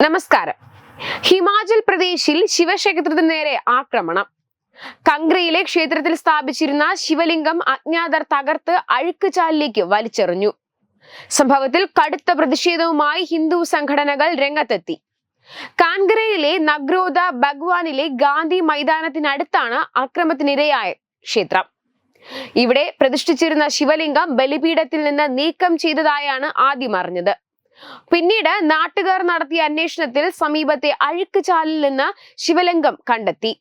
നമസ്കാരം. ഹിമാചൽ പ്രദേശിൽ ശിവക്ഷേത്രത്തിന് നേരെ ആക്രമണം. കങ്ക്രയിലെ ക്ഷേത്രത്തിൽ സ്ഥാപിച്ചിരുന്ന ശിവലിംഗം അജ്ഞാതർ തകർത്ത് അഴുക്കുചാലിലേക്ക് വലിച്ചെറിഞ്ഞു. സംഭവത്തിൽ കടുത്ത പ്രതിഷേധവുമായി ഹിന്ദു സംഘടനകൾ രംഗത്തെത്തി. കാൻഗ്രയിലെ നഗ്രോദ ഭഗ്വാനിലെ ഗാന്ധി മൈതാനത്തിനടുത്താണ് അക്രമത്തിനിരയായ ക്ഷേത്രം. ഇവിടെ പ്രതിഷ്ഠിച്ചിരുന്ന ശിവലിംഗം ബലിപീഠത്തിൽ നിന്ന് നീക്കം ചെയ്തതായാണ് ആദ്യം അറിഞ്ഞത്. പിന്നീട് നാട്ടുകാർ നടത്തിയ അന്വേഷണത്തിൽ സമീപത്തെ അഴുക്കുചാലിൽ നിന്ന് ശിവലിംഗം കണ്ടെത്തി.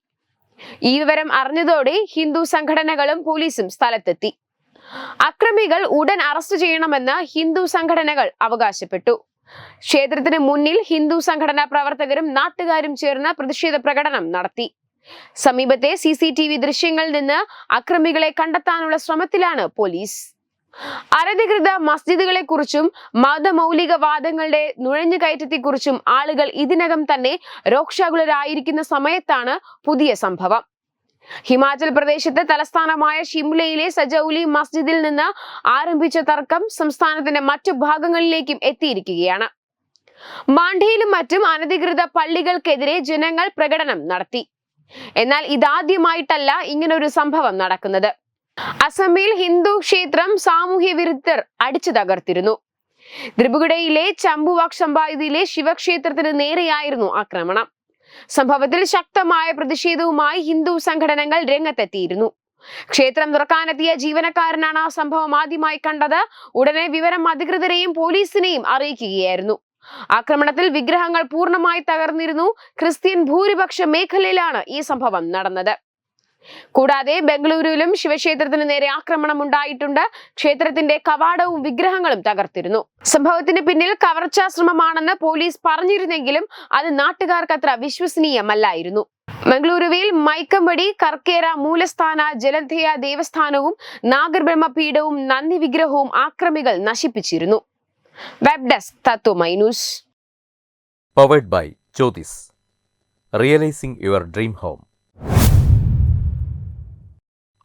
ഈ വിവരം അറിഞ്ഞതോടെ ഹിന്ദു സംഘടനകളും പോലീസും സ്ഥലത്തെത്തി. അക്രമികൾ ഉടൻ അറസ്റ്റ് ചെയ്യണമെന്ന് ഹിന്ദു സംഘടനകൾ അവകാശപ്പെട്ടു. ക്ഷേത്രത്തിന് മുന്നിൽ ഹിന്ദു സംഘടനാ പ്രവർത്തകരും നാട്ടുകാരും ചേർന്ന് പ്രതിഷേധ പ്രകടനം നടത്തി. സമീപത്തെ സി സി ടി വി ദൃശ്യങ്ങളിൽ നിന്ന് അക്രമികളെ കണ്ടെത്താനുള്ള ശ്രമത്തിലാണ് പോലീസ്. അനധികൃത മസ്ജിദുകളെ കുറിച്ചും മതമൗലികവാദങ്ങളുടെ നുഴഞ്ഞുകയറ്റത്തെക്കുറിച്ചും ആളുകൾ ഇതിനകം തന്നെ രോക്ഷാകുലരായിരിക്കുന്ന സമയത്താണ് പുതിയ സംഭവം. ഹിമാചൽ പ്രദേശത്തെ തലസ്ഥാനമായ ഷിംലയിലെ സജൌലി മസ്ജിദിൽ നിന്ന് ആരംഭിച്ച തർക്കം സംസ്ഥാനത്തിന്റെ മറ്റു ഭാഗങ്ങളിലേക്കും എത്തിയിരിക്കുകയാണ്. മാണ്ഡിയിലും മറ്റും അനധികൃത പള്ളികൾക്കെതിരെ ജനങ്ങൾ പ്രകടനം നടത്തി. എന്നാൽ ഇതാദ്യമായിട്ടല്ല ഇങ്ങനൊരു സംഭവം നടക്കുന്നത്. അസമിൽ ഹിന്ദു ക്ഷേത്രം സാമൂഹ്യ വിരുദ്ധർ അടിച്ചു തകർത്തിരുന്നു. ത്രിപുരയിലെ ചമ്പുവാക് സമ്പായുതിയിലെ ശിവക്ഷേത്രത്തിന് നേരെയായിരുന്നു ആക്രമണം. സംഭവത്തിൽ ശക്തമായ പ്രതിഷേധവുമായി ഹിന്ദു സംഘടനകൾ രംഗത്തെത്തിയിരുന്നു. ക്ഷേത്രം തുറക്കാനെത്തിയ ജീവനക്കാരനാണ് ആ സംഭവം ആദ്യമായി കണ്ടത്. ഉടനെ വിവരം അധികൃതരെയും പോലീസിനെയും അറിയിക്കുകയായിരുന്നു. ആക്രമണത്തിൽ വിഗ്രഹങ്ങൾ പൂർണമായി തകർന്നിരുന്നു. ക്രിസ്ത്യൻ ഭൂരിപക്ഷ മേഖലയിലാണ് ഈ സംഭവം നടന്നത്. കൂടാതെ ബംഗളൂരുവിലും ശിവക്ഷേത്രത്തിന് നേരെ ആക്രമണം ഉണ്ടായിട്ടുണ്ട്. ക്ഷേത്രത്തിന്റെ കവാടവും വിഗ്രഹങ്ങളും തകർത്തിരുന്നു. സംഭവത്തിന് പിന്നിൽ കവർച്ചാ ശ്രമമാണെന്ന് പോലീസ് പറഞ്ഞിരുന്നെങ്കിലും അത് നാട്ടുകാർക്ക് അത്ര വിശ്വസനീയമല്ലായിരുന്നു. മംഗളൂരുവിൽ മൈക്കമ്പടി കർക്കേര മൂലസ്ഥാന ജലന്ധയ ദേവസ്ഥാനവും നാഗർബ്രഹ്മ പീഠവും നന്ദി വിഗ്രഹവും ആക്രമികൾ നശിപ്പിച്ചിരുന്നു. Web desk Tattva മൈനൂസ് powered by Jyothis realising your dream home